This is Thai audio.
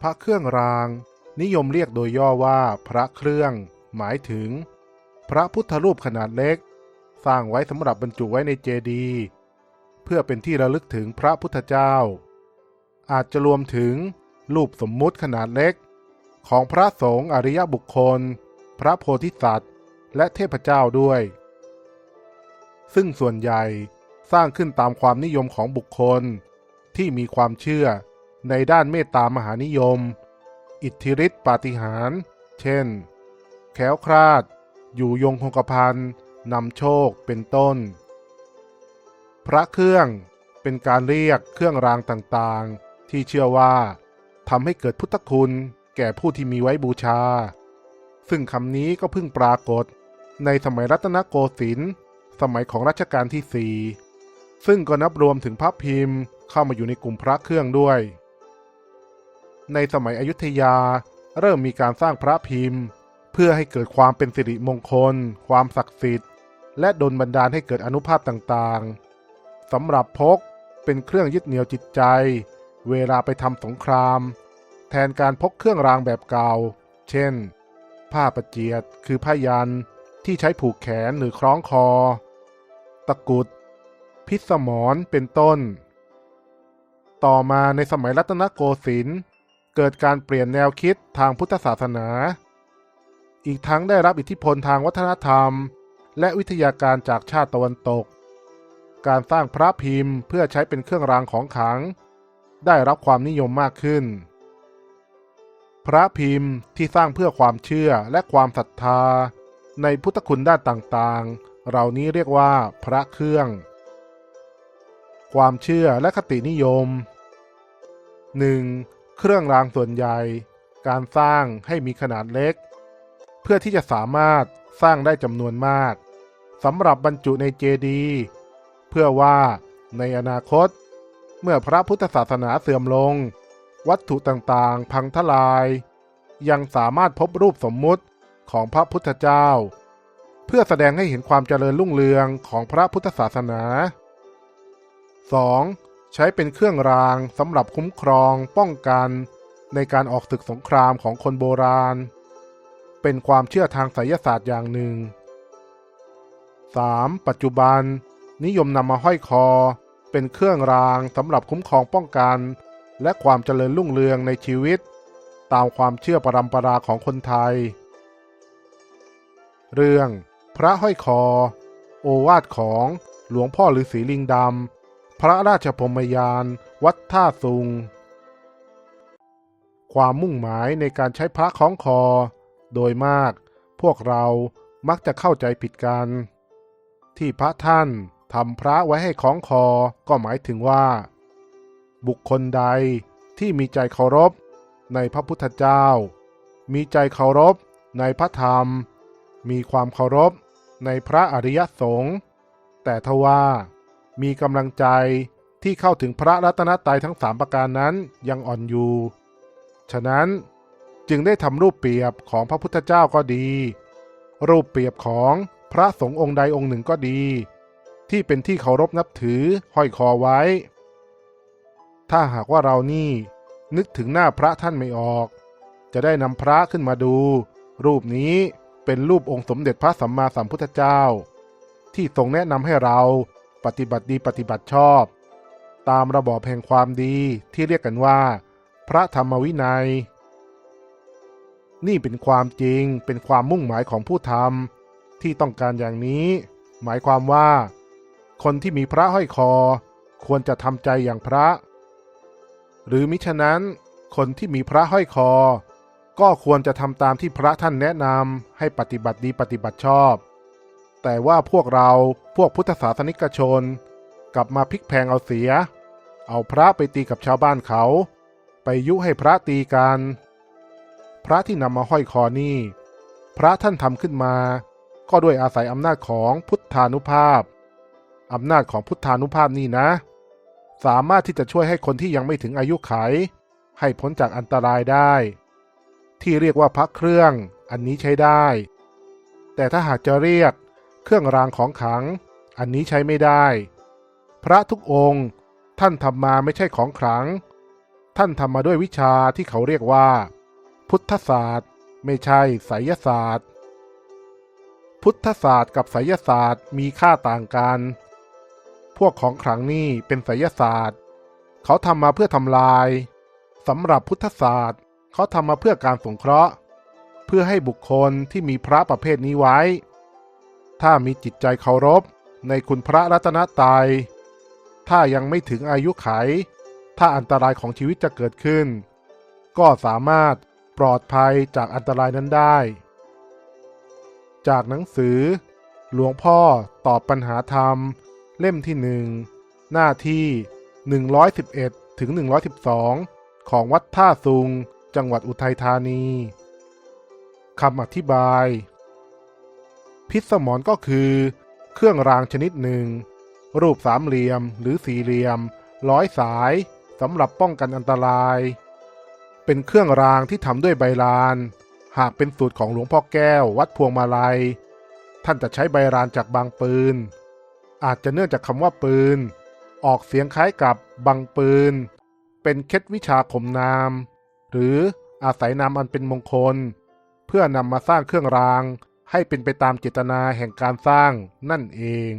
พระเครื่องราง นิยมเรียกโดยย่อว่าพระเครื่อง หมายถึง พระพุทธรูปขนาดเล็ก สร้างไว้สำหรับบรรจุไว้ในเจดีย์เพื่อเป็นที่ระลึกถึงพระพุทธเจ้า อาจจะรวมถึงรูปสมมุติขนาดเล็ก ของพระสงฆ์อริยบุคคล พระโพธิสัตว์ และเทพเจ้าด้วย ซึ่งส่วนใหญ่สร้างขึ้นตามความนิยมของบุคคลที่มีความเชื่อ ในด้านเมตตามหานิยม อิทธิฤทธิปาฏิหาริย์เช่นแค้วคลาด อยู่ยงคงกระพันนำโชคเป็นต้น พระเครื่องเป็นการเรียกเครื่องรางต่างๆ ที่เชื่อว่าทำให้เกิดพุทธคุณแก่ผู้ที่มีไว้บูชา ซึ่งคำนี้ก็เพิ่งปรากฏ ในสมัยรัตนโกสินทร์สมัยของรัชกาลที่สี่ซึ่งก็นับรวมถึงพระพิมพ์เข้ามาอยู่ในกลุ่มพระเครื่องด้วย ในสมัยอยุธยา เริ่มมีการสร้างพระพิมพ์ เพื่อให้เกิดความเป็นสิริมงคล ความศักดิ์สิทธิ์ และดลบันดาลให้เกิดอนุภาพต่างๆสำหรับพกเป็นเครื่องยึดเหนี่ยวจิตใจ เวลาไปทำสงคราม แทนการพกเครื่องรางแบบเก่า เช่น ผ้าประเจียดคือผ้ายันที่ใช้ผูกแขนหรือคล้องคอ ตะกุด พิษสมรเป็นต้น ต่อมาในสมัยรัตนโกสินทร์ เกิดการเปลี่ยนแนวคิดทางพุทธศาสนา อีกทั้งได้รับอิทธิพลทางวัฒนธรรม และวิทยาการจากชาติตะวันตก การสร้างพระพิมพ์เพื่อใช้เป็นเครื่องรางของขลัง ได้รับความนิยมมากขึ้น พระพิมพ์ที่สร้างเพื่อความเชื่อและความศรัทธา ในพุทธคุณด้านต่างๆ เหล่านี้เรียกว่าพระเครื่อง ความเชื่อและคตินิยม 1. เครื่องรางส่วนใหญ่ การสร้างให้มีขนาดเล็ก เพื่อที่จะสามารถสร้างได้จำนวนมากสำหรับบรรจุในเจดีย์เพื่อว่าในอนาคต เมื่อพระพุทธศาสนาเสื่อมลง วัตถุต่างๆ พังทลาย ยังสามารถพบรูปสมมุติของพระพุทธเจ้า เพื่อแสดงให้เห็นความเจริญรุ่งเรืองของพระพุทธศาสนา 2. ใช้เป็นเครื่องรางสำหรับคุ้มครองป้องกัน ในการออกศึกสงครามของคนโบราณ เป็นความเชื่อทางไสยศาสตร์อย่างหนึ่ง 3. ปัจจุบัน นิยมนำมาห้อยคอ เป็นเครื่องรางสำหรับคุ้มครองป้องกัน และความเจริญรุ่งเรืองในชีวิต ตามความเชื่อปรำปราของคนไทย เรื่อง พระห้อยคอ โอวาทของหลวงพ่อฤาษีลิงดำ พระราชพรมยาน วัดท่าซุง ความมุ่งหมายในการใช้พระคล้องคอ โดยมากพวกเรามักจะเข้าใจผิดกัน ที่พระท่านทำพระไว้ให้คล้องคอก็หมายถึงว่า บุคคลใดที่มีใจเคารพในพระพุทธเจ้า มีใจเคารพในพระธรรม มีความเคารพในพระอริยสงฆ์แต่ทว่า มีกำลังใจที่เข้าถึงพระรัตนตรัยทั้งสามประการนั้นยังอ่อนอยู่ ฉะนั้นจึงได้ทำรูปเปรียบของพระพุทธเจ้าก็ดี รูปเปรียบของพระสงฆ์องค์ใดองค์หนึ่งก็ดี ที่เป็นที่เคารพนับถือห้อยคอไว้ ถ้าหากว่าเรานี่นึกถึงหน้าพระท่านไม่ออก จะได้นำพระขึ้นมาดู รูปนี้เป็นรูปองค์สมเด็จพระสัมมาสัมพุทธเจ้า ที่ทรงแนะนำให้เรา ปฏิบัติดีปฏิบัติชอบ ตามระบอบแห่งความดีที่เรียกกันว่า พระธรรมวินัย นี่เป็นความจริงเป็นความมุ่งหมายของผู้ทำที่ต้องการอย่างนี้ หมายความว่า คนที่มีพระห้อยคอ ควรจะทำใจอย่างพระ หรือมิฉะนั้น คนที่มีพระห้อยคอ ก็ควรจะทำตามที่พระท่านแนะนำให้ปฏิบัติดีปฏิบัติชอบ แต่ว่าพวกเราพวกพุทธศาสนิกชน กลับมาพลิกแพงเอาเสีย เอาพระไปตีกับชาวบ้านเขา ไปยุให้พระตีกัน พระที่นำมาห้อยคอนี่ พระท่านทำขึ้นมา ก็ด้วยอาศัยอำนาจของพุทธานุภาพอำนาจของพุทธานุภาพนี่นะ สามารถที่จะช่วยให้คนที่ยังไม่ถึงอายุไข ให้พ้นจากอันตรายได้ ที่เรียกว่าพระเครื่องอันนี้ใช้ได้ แต่ถ้าหากจะเรียก เครื่องรางของขลัง อันนี้ใช้ไม่ได้ พระทุกองค์ท่านทำมาไม่ใช่ของขลัง ท่านทำมาด้วยวิชาที่เขาเรียกว่า พุทธศาสตร์ ไม่ใช่ไสยศาสตร์ พุทธศาสตร์กับไสยศาสตร์มีค่าต่างกัน พวกของขลังนี่เป็นไสยศาสตร์ เขาทำมาเพื่อทำลายสำหรับพุทธศาสตร์ เขาทำมาเพื่อการสงเคราะห์ เพื่อให้บุคคลที่มีพระประเภทนี้ไว้ ถ้ามีจิตใจเคารพในคุณพระรัตนตรัย ถ้ายังไม่ถึงอายุไข ถ้าอันตรายของชีวิตจะเกิดขึ้น ก็สามารถปลอดภัยจากอันตรายนั้นได้ จากหนังสือ หลวงพ่อตอบปัญหาธรรม เล่มที่หนึ่งหน้าที่ 111 ถึง 112 ของวัดท่าซุง จังหวัดอุทัยธานีคำอธิบาย พิษสมรก็คือ เครื่องรางชนิดหนึ่ง รูปสามเหลี่ยมหรือสี่เหลี่ยม ร้อยสายสำหรับป้องกันอันตราย เป็นเครื่องรางที่ทำด้วยใบลาน หากเป็นสูตรของหลวงพ่อแก้ววัดพวงมาลัย ท่านจะใช้ใบลานจากบางปืน อาจจะเนื่องจากคำว่าปืน ออกเสียงคล้ายกับบังปืน เป็นเคล็ดวิชาข่มนาม หรืออาศัยนามอันเป็นมงคล เพื่อนำมาสร้างเครื่องราง ให้เป็นไปตามเจตนาแห่งการสร้างนั่นเอง